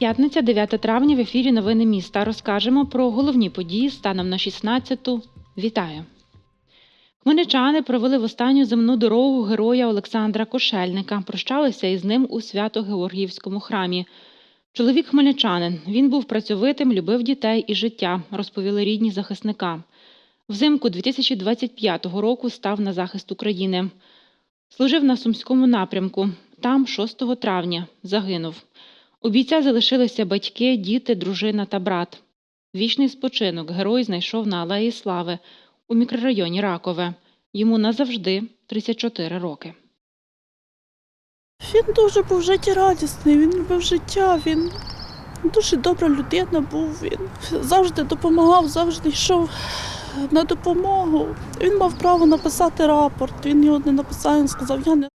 П'ятниця, 9 травня в ефірі Новини міста. Розкажемо про головні події станом на 16-ту. Вітаю! Хмельничани провели в останню земну дорогу героя Олександра Кошельника. Прощалися із ним у Свято-Георгіївському храмі. Чоловік хмельничанин. Він був працьовитим, любив дітей і життя, розповіли рідні захисника. Взимку 2025 року став на захист України. Служив на Сумському напрямку. Там, 6 травня, загинув. У бійця залишилися батьки, діти, дружина та брат. Вічний спочинок герой знайшов на Алеї Слави у мікрорайоні Ракове. Йому назавжди 34 роки. Він дуже був життєрадісний, він любив життя, він дуже добра людина був. Він завжди допомагав, завжди йшов на допомогу. Він мав право написати рапорт. Він його не написав, він сказав, я не,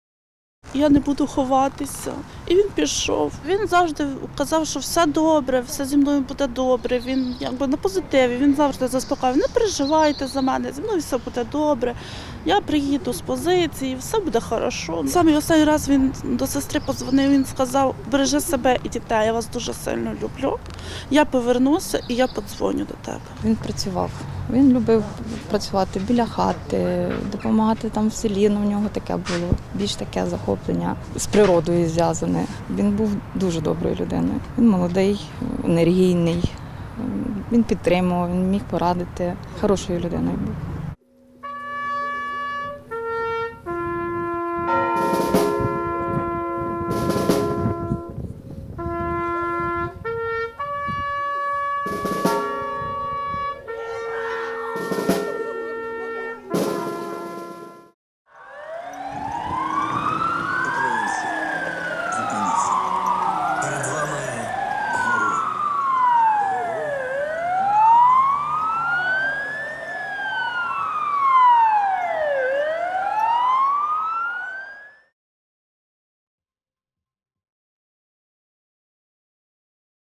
я не буду ховатися. І він пішов. Він завжди казав, що все добре, все зі мною буде добре. Він якби на позитиві, він завжди заспокоював. Не переживайте за мене, зі мною все буде добре. Я приїду з позиції, все буде хорошо. Саме останній раз він до сестри подзвонив, він сказав, бережи себе і дітей, я вас дуже сильно люблю. Я повернуся і я подзвоню до тебе. Він працював. Він любив працювати біля хати, допомагати там в селі. Ну, в нього таке було більш таке захоплення з природою зв'язане. Він був дуже доброю людиною. Він молодий, енергійний. Він підтримував, він міг порадити. Хорошою людиною був.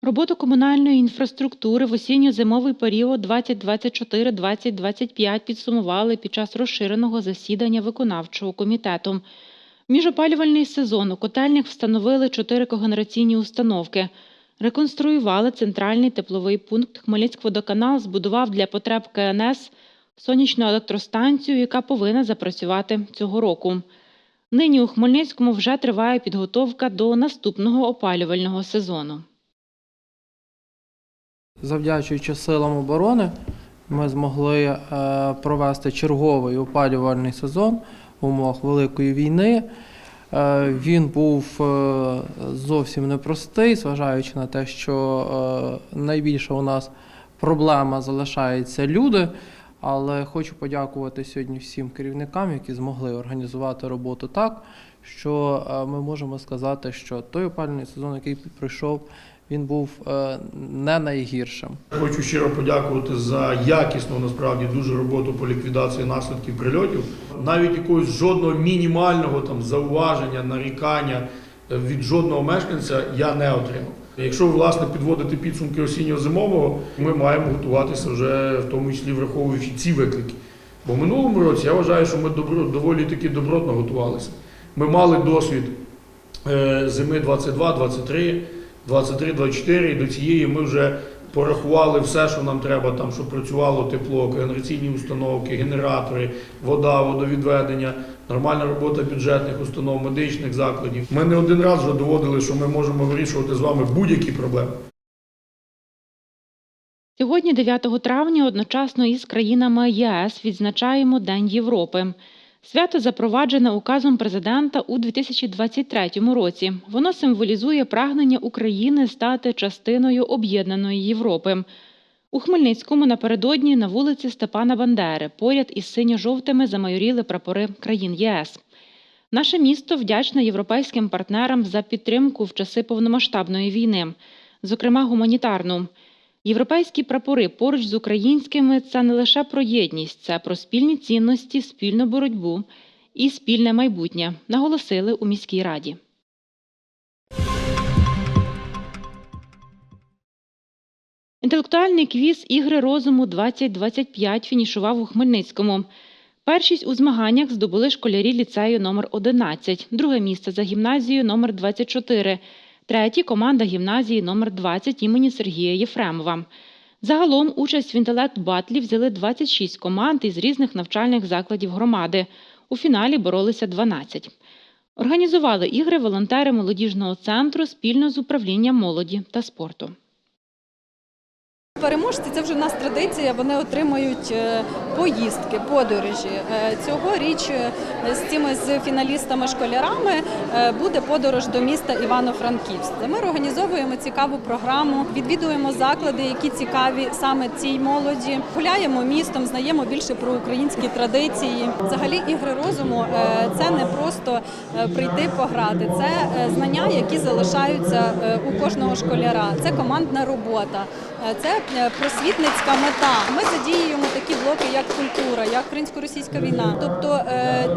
Роботу комунальної інфраструктури в осінньо-зимовий період 2024-2025 підсумували під час розширеного засідання виконавчого комітету. Міжопалювальний сезон у котельнях встановили чотири когенераційні установки. Реконструювали центральний тепловий пункт. Хмельницькводоканал збудував для потреб КНС сонячну електростанцію, яка повинна запрацювати цього року. Нині у Хмельницькому вже триває підготовка до наступного опалювального сезону. Завдячуючи силам оборони, ми змогли е, провести черговий опалювальний сезон в умовах Великої війни. Е, Він був е, зовсім непростий, зважаючи на те, що найбільша у нас проблема залишається люди. Але хочу подякувати сьогодні всім керівникам, які змогли організувати роботу так, що ми можемо сказати, що той опалювальний сезон, який пройшов, він був е, не найгіршим. Хочу щиро подякувати за якісну насправді дуже роботу по ліквідації наслідків прильотів. Навіть якогось жодного мінімального там зауваження, нарікання е, від жодного мешканця я не отримав. Якщо власне підводити підсумки осінньо-зимового, ми маємо готуватися вже в тому числі враховуючи ці виклики. Бо в минулому році я вважаю, що ми добро, доволі таки добротно готувалися. Ми мали досвід е, зими 22-23, 23-24, і до цієї ми вже порахували все, що нам треба, там, щоб працювало тепло, генераційні установки, генератори, вода, водовідведення, нормальна робота бюджетних установ, медичних закладів. Ми не один раз вже доводили, що ми можемо вирішувати з вами будь-які проблеми. Сьогодні, 9 травня, одночасно із країнами ЄС відзначаємо День Європи. Свято запроваджене указом президента у 2023 році. Воно символізує прагнення України стати частиною об'єднаної Європи. У Хмельницькому напередодні на вулиці Степана Бандери поряд із синьо-жовтими замайоріли прапори країн ЄС. Наше місто вдячне європейським партнерам за підтримку в часи повномасштабної війни, зокрема гуманітарну. Європейські прапори поруч з українськими це не лише про єдність, це про спільні цінності, спільну боротьбу і спільне майбутнє, наголосили у міській раді. Інтелектуальний квіз Ігри розуму 2025 фінішував у Хмельницькому. Першість у змаганнях здобули школярі ліцею номер 11, друге місце за гімназією номер 24, третє команда гімназії номер 20 імені Сергія Єфремова. Загалом участь в інтелект батлі взяли 26 команд із різних навчальних закладів громади. У фіналі боролися 12. Організували ігри волонтери молодіжного центру спільно з управлінням молоді та спорту. Переможці це вже в нас традиція. Вони отримують е, поїздки, подорожі. Е, Цьогоріч е, з цими з фіналістами-школярами буде подорож до міста Івано-Франківськ. Ми організовуємо цікаву програму, відвідуємо заклади, які цікаві саме цій молоді. Гуляємо містом, знаємо більше про українські традиції. Взагалі, ігри розуму це не просто прийти пограти, це знання, які залишаються у кожного школяра. Це командна робота. Це просвітницька мета. Ми задіюємо такі блоки, як культура, як українсько-російська війна. Тобто е,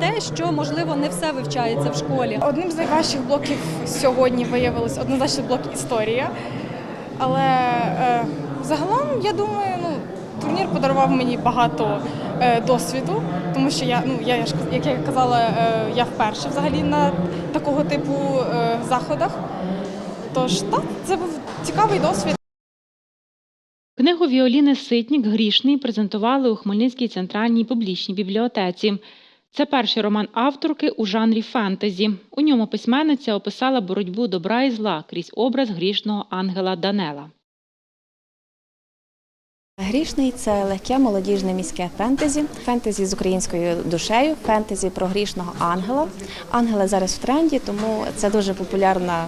те, що можливо не все вивчається в школі. Одним з найважчих блоків сьогодні виявилось однозначно блок історія. Але е, загалом, я думаю, ну, турнір подарував мені багато е, досвіду, тому що я, ну, я, як я казала, е, я вперше взагалі на такого типу е, заходах. Тож так, це був цікавий досвід. Книгу Віоліни Ситнік Грішний презентували у Хмельницькій центральній публічній бібліотеці. Це перший роман авторки у жанрі фентезі. У ньому письменниця описала боротьбу добра і зла крізь образ грішного ангела Данела. Грішний це легке молодіжне міське фентезі, фентезі з українською душею, фентезі про грішного ангела. Ангели зараз в тренді, тому це дуже популярна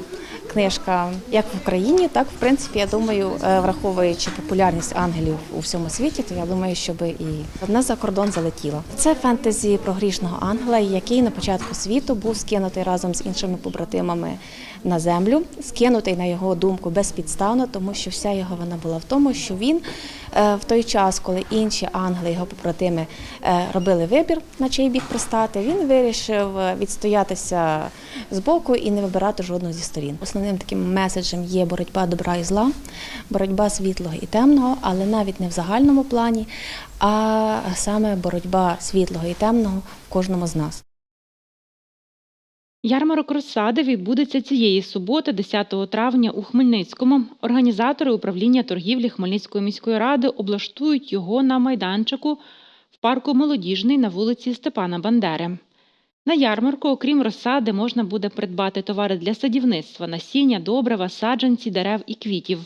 книжка як в Україні, так в принципі, я думаю, е, враховуючи популярність ангелів у всьому світі, то я думаю, щоб і одна за кордон залетіла. Це фентезі про грішного ангела, який на початку світу був скинутий разом з іншими побратимами на землю, скинутий на його думку безпідставно, тому що вся його вина була в тому, що він е, в той час, коли інші ангели, його побратими е, робили вибір, на чий бік пристати, він вирішив е, відстоятися з боку і не вибирати жодного зі сторін. Основним таким меседжем є боротьба добра і зла, боротьба світлого і темного, але навіть не в загальному плані, а саме боротьба світлого і темного в кожному з нас. Ярмарок розсади відбудеться цієї суботи, 10 травня у Хмельницькому. Організатори управління торгівлі Хмельницької міської ради облаштують його на майданчику в парку Молодіжний на вулиці Степана Бандери. На ярмарку, окрім розсади, можна буде придбати товари для садівництва, насіння, добрива, саджанці, дерев і квітів.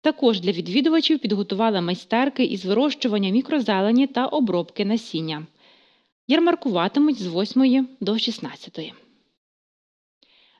Також для відвідувачів підготували майстерки із вирощування мікрозелені та обробки насіння. Ярмаркуватимуть з 8 до 16.